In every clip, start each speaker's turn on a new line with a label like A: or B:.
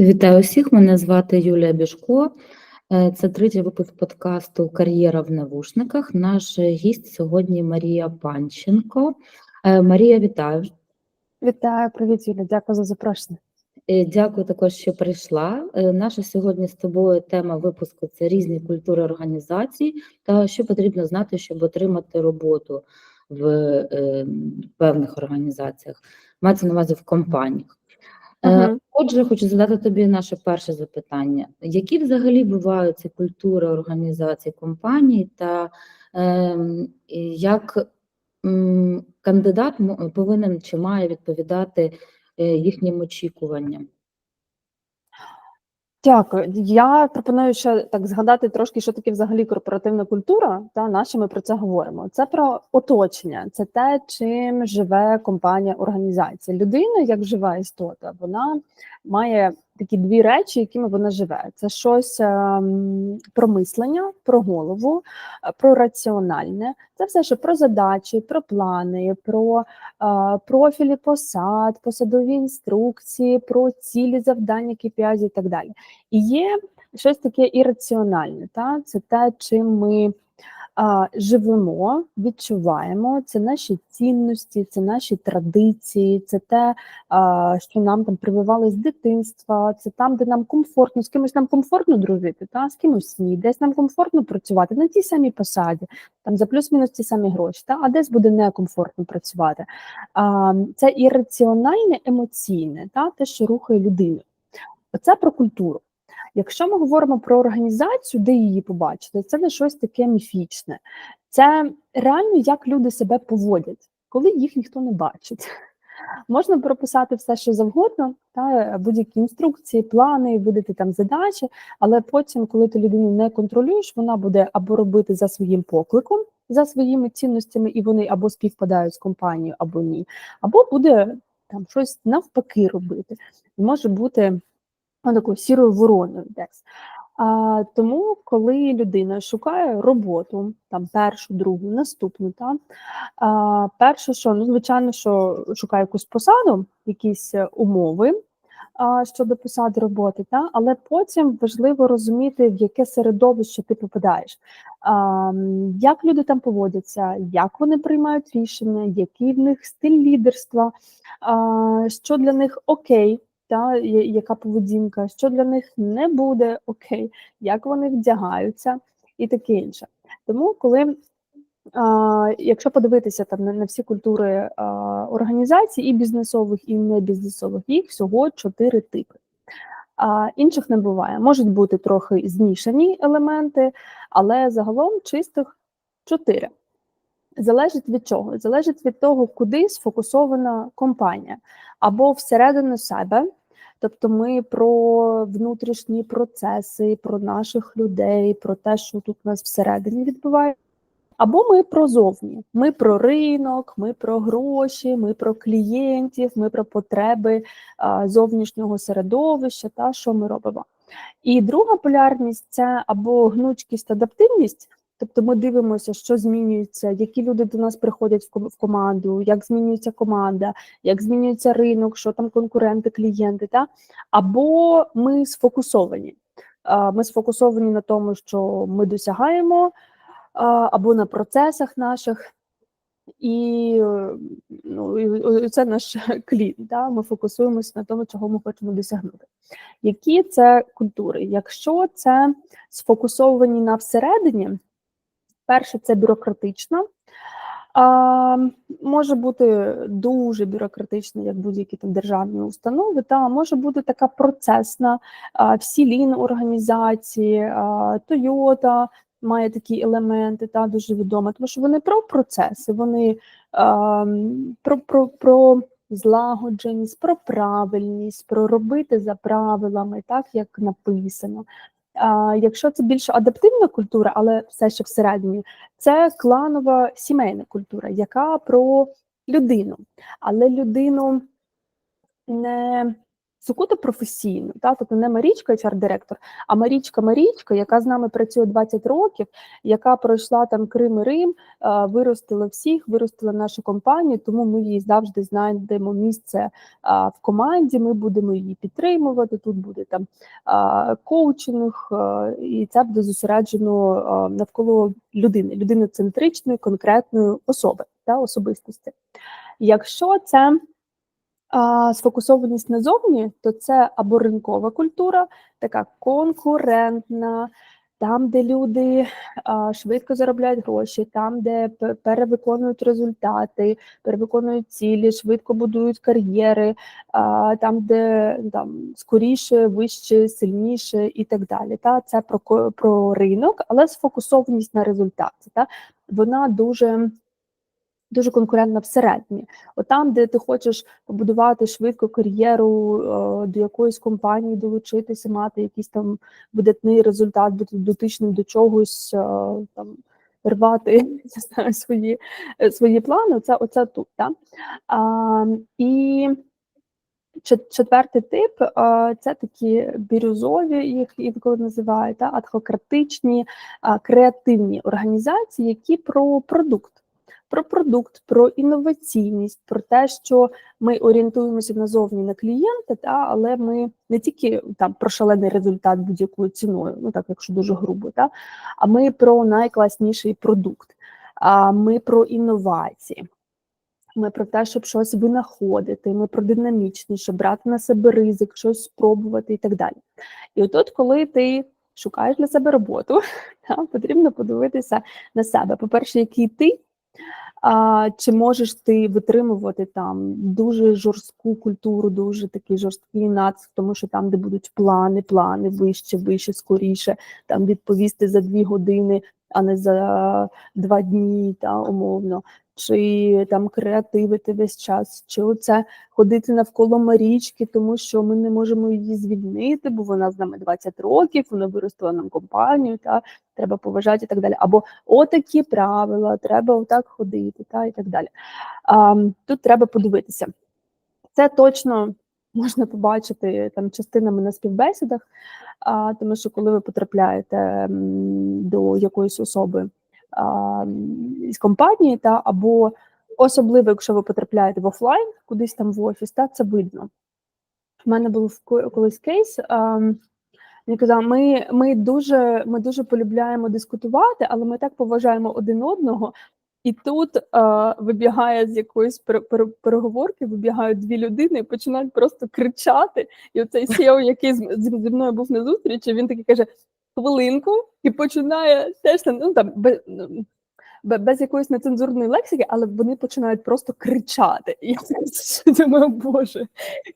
A: Вітаю всіх, мене звати Юлія Бішко. Е, Це третій випуск подкасту Кар'єра в навушниках. Наш гість сьогодні Марія Панченко. Е, Марія, вітаю.
B: Вітаю, привіт, Юля. Дякую за запрошення.
A: Е, Дякую також, що прийшла. Наша сьогодні з тобою тема випуску це різні культури організацій та що потрібно знати, щоб отримати роботу в певних організаціях. Мається на увазі в компаніях. Е,
B: Мгм.
A: Отже, хочу задати тобі наше перше запитання. Які взагалі бувають ці культури організації компаній, та ем, як кандидат повинен чи має відповідати е, їхнім очікуванням?
B: Дякую. Я пропоную ще так згадати трошки, що таке взагалі корпоративна культура. Та на що ми про це говоримо? Це про оточення, це те, чим живе компанія, організація. Людина, як жива істота, вона має такі дві речі, якими вона живе. Це щось ем, про мислення, про голову, е, про раціональне. Це все, що про задачі, про плани, про е, профілі посад, посадові інструкції, про цілі завдання, KPI і так далі. І є щось таке ірраціональне, та? це те, чим ми живемо, відчуваємо, це наші цінності, це наші традиції, це те, що нам там прививали з дитинства, це там, де нам комфортно, з кимось нам комфортно дружити, та? з кимось ні, десь нам комфортно працювати на тій самій посаді, там за плюс-мінус ті самі гроші, та? а десь буде некомфортно працювати. А, це ірраціональне емоційне, та? те, що рухає людину. Оце про культуру. Якщо ми говоримо про організацію, де її побачити, це не щось таке міфічне. Це реально як люди себе поводять, коли їх ніхто не бачить. Можна прописати все, що завгодно, та будь-які інструкції, плани, видати там задачі, але потім, коли ти людину не контролюєш, вона буде або робити за своїм покликом, за своїми цінностями, і вони або співпадають з компанією, або ні, або буде там щось навпаки робити. Може бути такою сірою вороною десь. А, тому, коли людина шукає роботу, там першу, другу, наступну, та, а, перше, що ну, звичайно, що шукає якусь посаду, якісь е, умови а, щодо посади роботи, та, але потім важливо розуміти, в яке середовище ти попадаєш, а, як люди там поводяться, як вони приймають рішення, який в них стиль лідерства, а, що для них окей та яка поведінка, що для них не буде окей, як вони вдягаються і таке інше. Тому, коли а, якщо подивитися там на, всі культури а, організацій, і бізнесових, і небізнесових, їх всього чотири типи. А, інших не буває. Можуть бути трохи змішані елементи, але загалом чистих чотири. Залежить від чого? Залежить від того, куди сфокусована компанія, або всередину себе, тобто ми про внутрішні процеси, про наших людей, про те, що тут у нас всередині відбувається. Або ми про зовні, ми про ринок, ми про гроші, ми про клієнтів, ми про потреби зовнішнього середовища, та що ми робимо. І друга полярність це або гнучкість, адаптивність. Тобто ми дивимося, що змінюється, які люди до нас приходять в команду, як змінюється команда, як змінюється ринок, що там конкуренти, клієнти, та? або ми сфокусовані. Ми сфокусовані на тому, що ми досягаємо, або на процесах наших. І, ну, це наш клін. Да? Ми фокусуємося на тому, чого ми хочемо досягнути. Які це культури? Якщо це сфокусовані на всередині, перше це бюрократична. А, може бути дуже бюрократична, як будь-які там державні установи, та може бути така процесна, а, всі лін організації, а, Toyota має такі елементи, та дуже відома, тому що вони про процеси, вони а, про, про, про злагодженість, про правильність, про робити за правилами, так як написано. Якщо це більше адаптивна культура, але все ще всередині, це кланова сімейна культура, яка про людину, але людину не сукуто професійно, та тобто не Марічка, HR-директор, а Марічка Марічка, яка з нами працює 20 років, яка пройшла там Крим і Рим, виростила всіх, виростила нашу компанію, тому ми їй завжди знайдемо місце в команді. Ми будемо її підтримувати. Тут буде там коучинг, і це буде зосереджено навколо людини, людиноцентричної, конкретної особи та особистості. Якщо це сфокусованість назовні, то це або ринкова культура, така конкурентна, там, де люди а, швидко заробляють гроші, там, де пе- перевиконують результати, перевиконують цілі, швидко будують кар'єри, а, там, де там скоріше, вище, сильніше і так далі. Та це про про ринок, але сфокусованість на результаті. Та вона дуже. Дуже конкурентна всередині. От там, де ти хочеш побудувати швидко кар'єру, е, до якоїсь компанії долучитися, мати якийсь там видатний результат, бути дотичним до чогось, е, там рвати не знаю, свої, е, свої плани. Це оце тут. Да? А, і четвертий тип а, це такі бірюзові, їх інколи називають, та, адхократичні, а, креативні організації, які про продукт. Про продукт, про інноваційність, про те, що ми орієнтуємося назовні на клієнта, та але ми не тільки там про шалений результат будь-якою ціною, ну так якщо дуже грубо, та а ми про найкласніший продукт, а ми про інновації. Ми про те, щоб щось винаходити, ми про динамічніше, брати на себе ризик, щось спробувати і так далі. І отут, коли ти шукаєш для себе роботу, та, потрібно подивитися на себе. По-перше, який ти, а, чи можеш ти витримувати там дуже жорстку культуру, дуже такий жорсткий нацик, тому що там, де будуть плани, плани вище, вище, скоріше, там відповісти за дві години, а не за два дні, та умовно чи там креативити весь час, чи оце ходити навколо Марічки, тому що ми не можемо її звільнити, бо вона з нами 20 років, вона виростила нам компанію, та треба поважати і так далі. Або отакі правила, треба отак ходити, та і так далі. А, тут треба подивитися. Це точно можна побачити там частинами на співбесідах, а, тому що коли ви потрапляєте до якоїсь особи з компанії, та або особливо, якщо ви потрапляєте в офлайн, кудись там в офіс, та це видно. У мене був колись кейс. Він казав, ми, ми, дуже, ми дуже полюбляємо дискутувати, але ми так поважаємо один одного. І тут е, вибігає з якоїсь пере- пере- переговорки, вибігають дві людини і починають просто кричати. І оцей SEO, який зі мною був на зустрічі, він такий каже: хвилинку, і починає теж ну там без, без якоїсь нецензурної лексики, але вони починають просто кричати. І я так думаю, боже,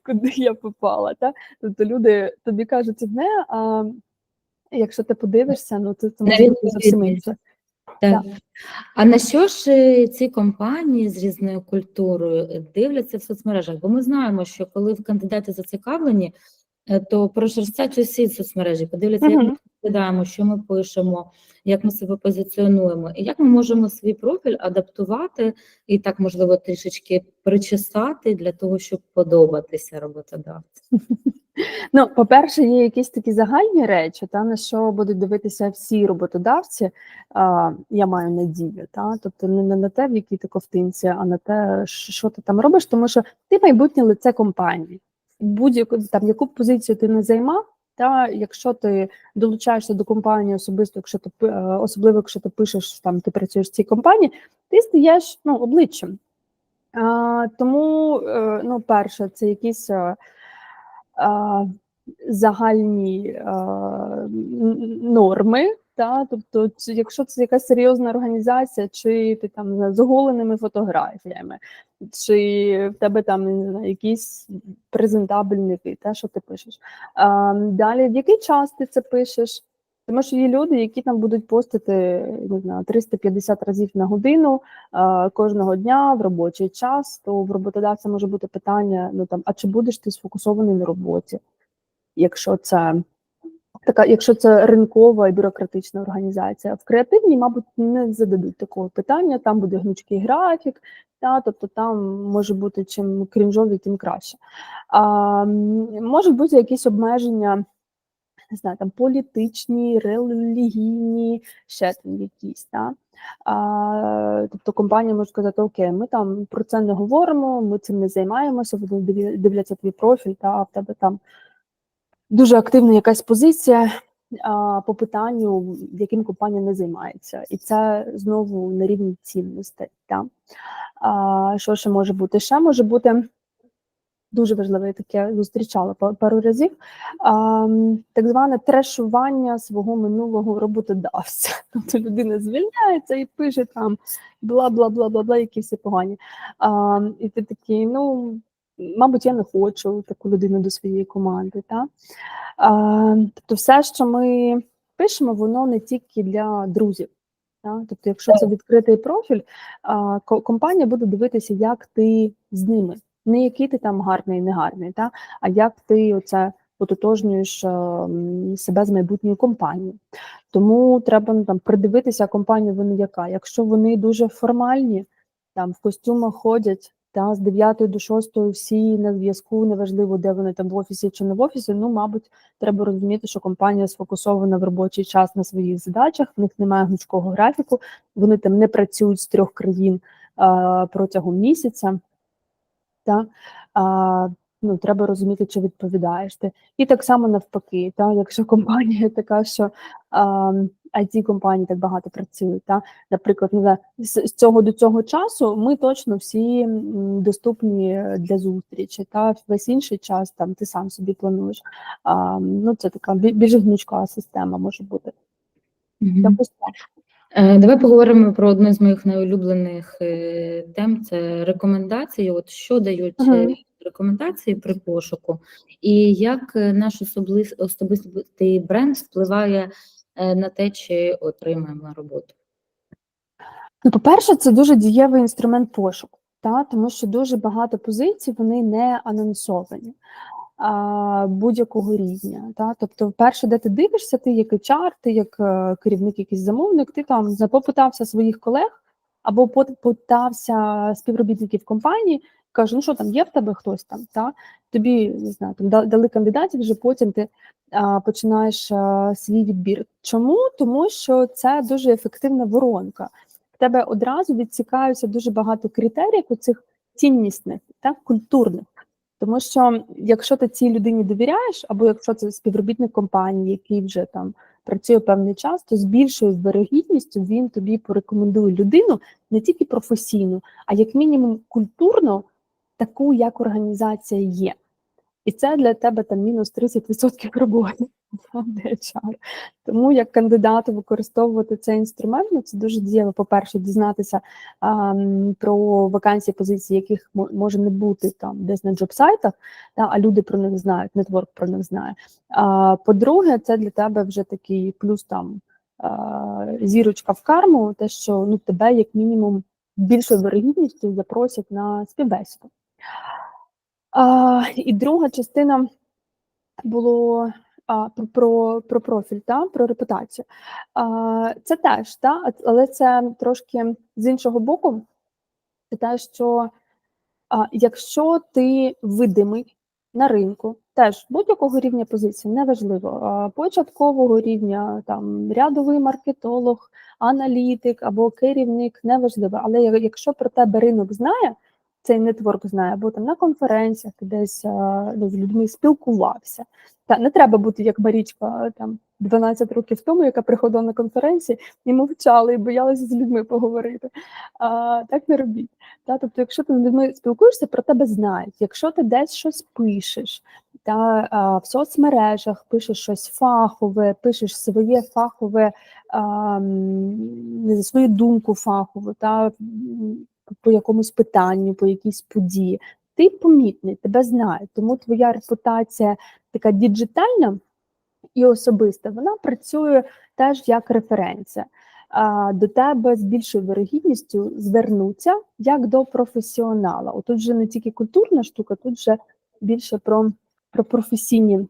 B: куди я попала? Та? Тобто люди тобі кажуть одне, а якщо ти подивишся, ну то, бути зовсім інше.
A: Так. А на що ж е, ці компанії з різною культурою е, дивляться в соцмережах? Бо ми знаємо, що коли кандидати зацікавлені, то прошерстять усі соцмережі, подивляться, як ми виглядаємо, що ми пишемо, як ми себе позиціонуємо, і як ми можемо свій профіль адаптувати і так, можливо, трішечки причесати для того, щоб подобатися роботодавцю.
B: Ну, по-перше, є якісь такі загальні речі, та на що будуть дивитися всі роботодавці. А, я маю надію, та тобто не, не на те, в якій ти ковтинці, а на те, що ти там робиш, тому що ти майбутнє лице компанії. Будь-яку там яку позицію ти не займав, та якщо ти долучаєшся до компанії особисто, якщо ти е, особливо, якщо ти пишеш там, ти працюєш в цій компанії, ти стаєш ну обличчям. А, тому, е, ну, перше, це якісь. е, а, загальні а, норми. Та, тобто, якщо це якась серйозна організація, чи ти там з оголеними фотографіями, чи в тебе там не знаю, якийсь презентабельний вид, та, що ти пишеш. А, далі, в який час ти це пишеш? Тому що є люди, які там будуть постити не знаю, 350 разів на годину а, кожного дня в робочий час, то в роботодавця може бути питання: ну там, а чи будеш ти сфокусований на роботі, якщо це така, якщо це ринкова і бюрократична організація. В креативній, мабуть, не зададуть такого питання. Там буде гнучкий графік, та тобто там може бути чим крінжові, тим краще. А, можуть бути якісь обмеження. Не знаю, там політичні, релігійні, ще там якісь. Та? А, тобто компанія може сказати, окей, ми там про це не говоримо, ми цим не займаємося, вони дивляться твій профіль, та в тебе там дуже активна якась позиція а, по питанню, яким компанія не займається. І це знову на рівні цінностей. Та? А, що ще може бути? Ще може бути дуже важливе, я таке зустрічала пару разів. А, так зване трешування свого минулого роботодавця. Тобто людина звільняється і пише там бла бла бла бла бла, які всі погані. А, і ти такий, ну. Мабуть, я не хочу таку людину до своєї команди. Та? А, тобто, все, що ми пишемо, воно не тільки для друзів. Та? Тобто, якщо це відкритий профіль, а, компанія буде дивитися, як ти з ними, не який ти там гарний, не гарний, та? а як ти оце ототожнюєш себе з майбутньою компанією. Тому треба ну, там придивитися, компанія вони яка. Якщо вони дуже формальні, там в костюмах ходять. Та з 9 до 6 всі на зв'язку, неважливо, де вони там в офісі чи не в офісі. Ну, мабуть, треба розуміти, що компанія сфокусована в робочий час на своїх задачах, в них немає гнучкого графіку, вони там не працюють з трьох країн а, протягом місяця. Та? А, ну, треба розуміти, чи відповідаєш ти. І так само навпаки, та? якщо компанія така, що а, it компанії так багато працюють, та? наприклад, знаю, з, з цього до цього часу ми точно всі доступні для зустрічі, та весь інший час там ти сам собі плануєш. А, ну, це така більш гнучка система може бути. Так.
A: Е, Давай поговоримо про одну з моїх найулюблених е, тем це рекомендації. От що дають е,
B: Мгм.
A: Рекомендації при пошуку, і як е, наш особис- особистий бренд впливає е, на те, чи отримаємо роботу.
B: Ну, по-перше, це дуже дієвий інструмент пошуку, та? тому що дуже багато позицій вони не анонсовані будь-якого рівня. Та? Тобто, перше, де ти дивишся, ти як HR, ти як е, керівник, якийсь замовник, ти там за- попитався своїх колег або попитався співробітників компанії, каже, ну що там є в тебе хтось там, та? тобі не знаю, там дали кандидатів, вже потім ти а, починаєш а, свій відбір. Чому? Тому що це дуже ефективна воронка в тебе одразу відсікаються дуже багато критерій оцих ціннісних, так, культурних. Тому що якщо ти цій людині довіряєш, або якщо це співробітник компанії, який вже там працює певний час, то з більшою вирогідністю він тобі порекомендує людину не тільки професійну, а як мінімум культурно, таку, як організація є. І це для тебе там мінус 30% роботи. HR. Тому як кандидату використовувати цей інструмент, ну, це дуже дієво, по-перше, дізнатися а, про вакансії позиції, яких може не бути там десь на джоб-сайтах, та, а люди про них знають, нетворк про них знає. А, по-друге, це для тебе вже такий плюс там а, зірочка в карму, те, що ну, тебе як мінімум більшою вирогідністю запросять на співбесіду. А, і друга частина було а, про, про, про профіль, та, про репутацію. А, це теж, та, але це трошки з іншого боку, це те, що а, якщо ти видимий на ринку, теж будь-якого рівня позиції, неважливо, початкового рівня, там, рядовий маркетолог, аналітик або керівник, неважливо. Але якщо про тебе ринок знає, цей нетворк знає, або там на конференціях десь а, ну, з людьми спілкувався. Та не треба бути як Марічка там 12 років тому, яка приходила на конференції і мовчала, і боялася з людьми поговорити. А, так не робіть. Та, тобто, якщо ти з людьми спілкуєшся, про тебе знають. Якщо ти десь щось пишеш, та а, в соцмережах пишеш щось фахове, пишеш своє фахове, а, свою думку фахову, та по якомусь питанню, по якійсь події. Ти помітний, тебе знають, тому твоя репутація така діджитальна і особиста, вона працює теж як референція. До тебе з більшою вирогідністю звернуться як до професіонала. Отут вже не тільки культурна штука, тут вже більше про, про професійні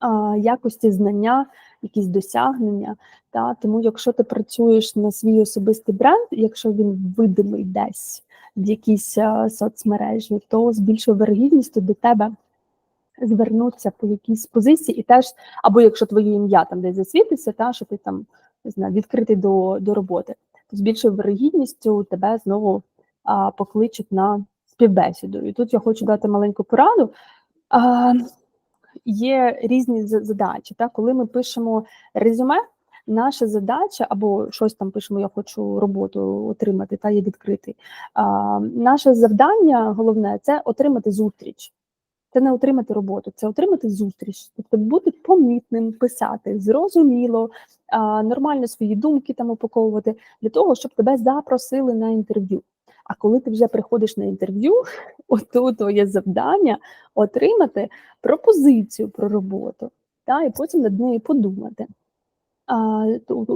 B: а, якості знання, якісь досягнення. Та? Тому, якщо ти працюєш на свій особистий бренд, якщо він видимий десь в якійсь соцмережі, то з більшою вирогідністю до тебе звернуться по якійсь позиції, і теж, або якщо твоє ім'я там десь засвітиться, та що ти там не знаю, відкритий до, до роботи, то з більшою вирогідністю тебе знову а, покличуть на співбесіду. І тут я хочу дати маленьку пораду. А, є різні задачі. Та? Коли ми пишемо резюме, наша задача, або щось там пишемо, я хочу роботу отримати, та є відкритий. А, наше завдання головне це отримати зустріч. Це не отримати роботу, це отримати зустріч, тобто бути помітним, писати зрозуміло, нормально свої думки там упаковувати для того, щоб тебе запросили на інтерв'ю. А коли ти вже приходиш на інтерв'ю, ото твоє завдання отримати пропозицію про роботу, та, і потім над нею подумати.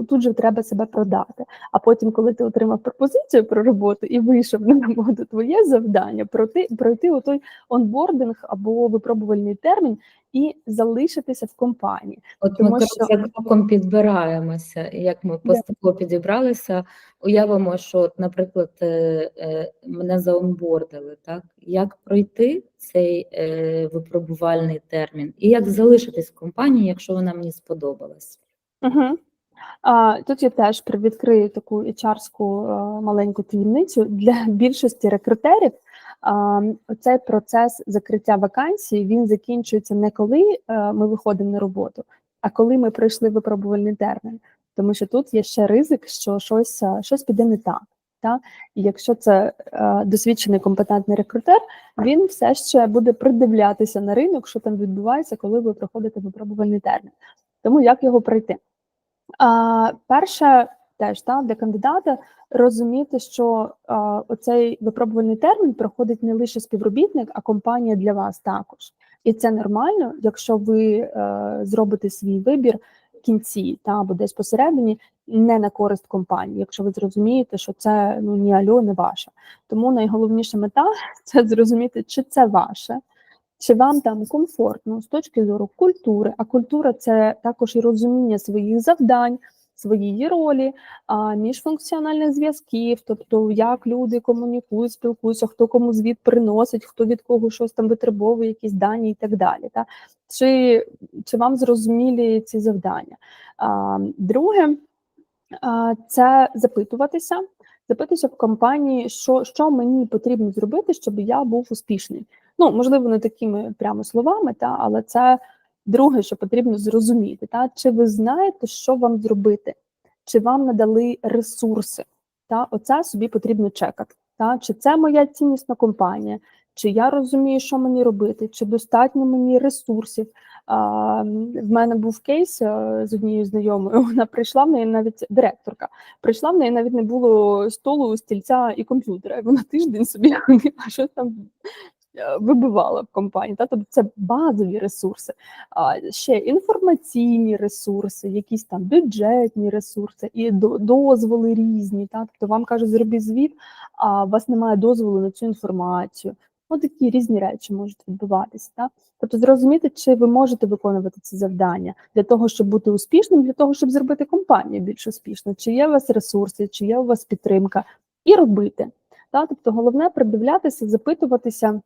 B: Тут же треба себе продати. А потім, коли ти отримав пропозицію про роботу і вийшов на роботу, твоє завдання пройти, пройти у той онбординг або випробувальний термін і залишитися в компанії.
A: От
B: Тому
A: ми
B: що-
A: за кроком підбираємося. Як ми поступово підібралися, уявимо, що, наприклад, е, е, мене заонбордили, так? Як пройти цей е, випробувальний термін, і як залишитись в компанії, якщо вона мені сподобалась?
B: Угу. А, тут я теж привідкрию таку HR-ську а, маленьку таємницю. Для більшості рекрутерів а, цей процес закриття вакансій він закінчується не коли а, ми виходимо на роботу, а коли ми пройшли випробувальний термін. Тому що тут є ще ризик, що щось, а, щось піде не так. Та? І якщо це е, досвідчений компетентний рекрутер, він все ще буде придивлятися на ринок, що там відбувається, коли ви проходите випробувальний термін. Тому як його пройти? А, перше, теж та, для кандидата розуміти, що оцей випробувальний термін проходить не лише співробітник, а компанія для вас також. І це нормально, якщо ви е, зробите свій вибір в кінці та або десь посередині, не на користь компанії, якщо ви зрозумієте, що це ну ні альо, не ваше. Тому найголовніша мета це зрозуміти, чи це ваше, чи вам там комфортно з точки зору культури, а культура це також і розуміння своїх завдань, своєї ролі, міжфункціональних зв'язків, тобто як люди комунікують, спілкуються, хто кому звіт приносить, хто від кого щось там витребовує, якісь дані і так далі. Та? Чи, чи вам зрозумілі ці завдання? А, друге, це запитуватися. Запитися в компанії, що, що мені потрібно зробити, щоб я був успішний. Ну, можливо, не такими прямо словами, та, але це друге, що потрібно зрозуміти. Та, чи ви знаєте, що вам зробити, чи вам надали ресурси? Та, оце собі потрібно чекати. Та, чи це моя ціннісна компанія, чи я розумію, що мені робити, чи достатньо мені ресурсів. А, в мене був кейс а, з однією знайомою. Вона прийшла в неї навіть директорка. Прийшла в неї навіть не було столу, стільця і комп'ютера. Вона тиждень собі ходила, що там е, вибивала в компанії. Та? Тобто це базові ресурси, а ще інформаційні ресурси, якісь там бюджетні ресурси і дозволи різні. Та? Тобто вам кажуть, зробіть звіт, а у вас немає дозволу на цю інформацію. Ось такі різні речі можуть відбуватися. Та? Тобто зрозуміти, чи ви можете виконувати ці завдання для того, щоб бути успішним, для того, щоб зробити компанію більш успішною, чи є у вас ресурси, чи є у вас підтримка, і робити. Та? Тобто головне придивлятися, запитуватися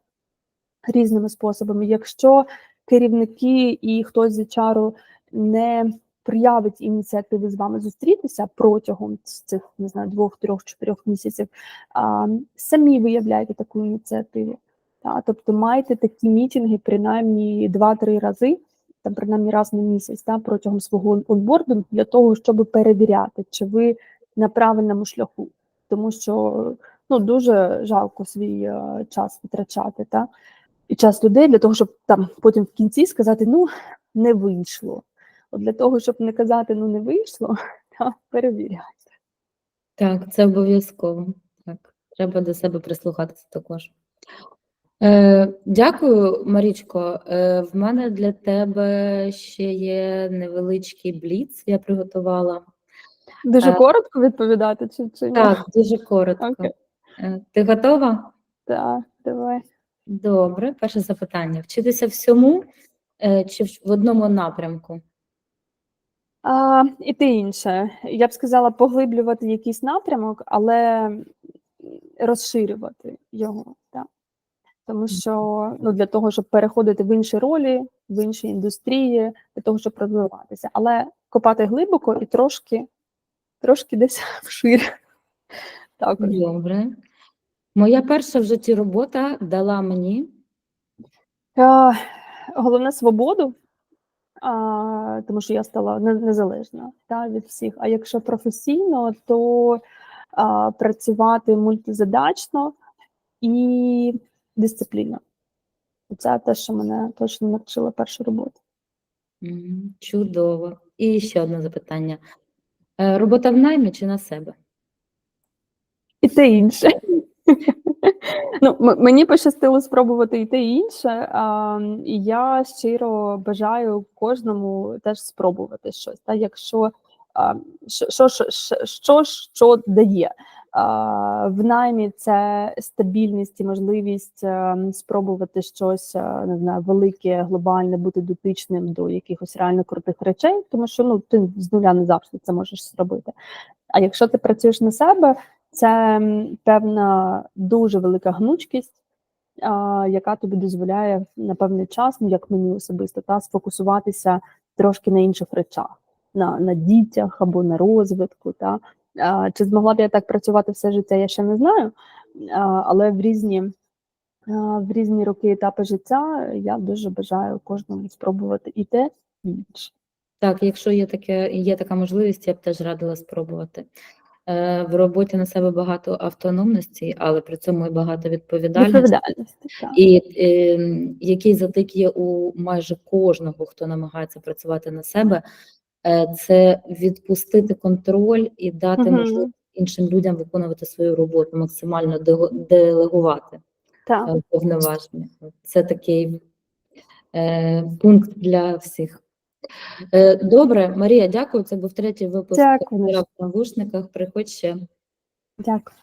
B: різними способами. Якщо керівники і хтось з HR не проявить ініціативи з вами зустрітися протягом цих не знаю двох, трьох, чотирьох місяців, а, самі виявляйте таку ініціативу. Та, тобто майте такі мітинги принаймні два-три рази, там принаймні раз на місяць, та, протягом свого онборду для того, щоб перевіряти, чи ви на правильному шляху, тому що ну дуже жалко свій е, час витрачати, та і час людей для того, щоб там потім в кінці сказати: ну не вийшло. От для того, щоб не казати ну не вийшло, та перевіряйте.
A: Так, це обов'язково. Так, треба до себе прислухатися також. Е, дякую, Марічко. Е, в мене для тебе ще є невеличкий бліц, я приготувала.
B: Дуже
A: Е,
B: коротко відповідати, чи, чи ні?
A: Так, дуже коротко.
B: Окей.
A: Е, ти готова?
B: Так, давай.
A: Добре, перше запитання. Вчитися всьому, е, чи в одному напрямку?
B: А, і те інше. Я б сказала, поглиблювати якийсь напрямок, але розширювати його. Так. Тому що ну, для того, щоб переходити в інші ролі, в інші індустрії, для того, щоб розвиватися. Але копати глибоко і трошки, трошки десь вширь.
A: Добре. Моя перша в житті робота дала мені
B: Е, Головне свободу, а, тому що я стала не- незалежна та, від всіх. А якщо професійно, то а, працювати мультизадачно і дисципліна. Це те, що мене точно навчила перша робота.
A: М, чудово. І ще одне запитання. Е, Робота в наймі чи на себе?
B: І те інше. Ну, мені пощастило спробувати і те інше. А, і я щиро бажаю кожному теж спробувати щось. Та, якщо а, що, що, що, що дає. А, в наймі це стабільність і можливість е, спробувати щось е, не знаю, велике, глобальне, бути дотичним до якихось реально крутих речей, тому що ну ти з нуля не завжди це можеш зробити. А якщо ти працюєш на себе, це певна дуже велика гнучкість, яка тобі дозволяє на певний час, ну як мені особисто, та сфокусуватися трошки на інших речах, на, на дітях або на розвитку. Та. Чи змогла б я так працювати все життя, я ще не знаю. Але в різні, в різні роки етапи життя я дуже бажаю кожному спробувати і те, і інше.
A: Так, якщо є таке, є така можливість, я б теж радила спробувати. Е, В роботі на себе багато автономності, але при цьому і багато відповідальності.
B: Відповідальності. Так.
A: І е, який затик є у майже кожного, хто намагається працювати на себе, е, це відпустити контроль і дати
B: Мгм.
A: можливість іншим людям виконувати свою роботу, максимально делегувати е, повноваження. Це такий е, пункт для всіх. Е, добре, Марія, дякую. Це був третій випуск
B: Дякую.
A: В навушниках. Приходь ще.
B: Дякую.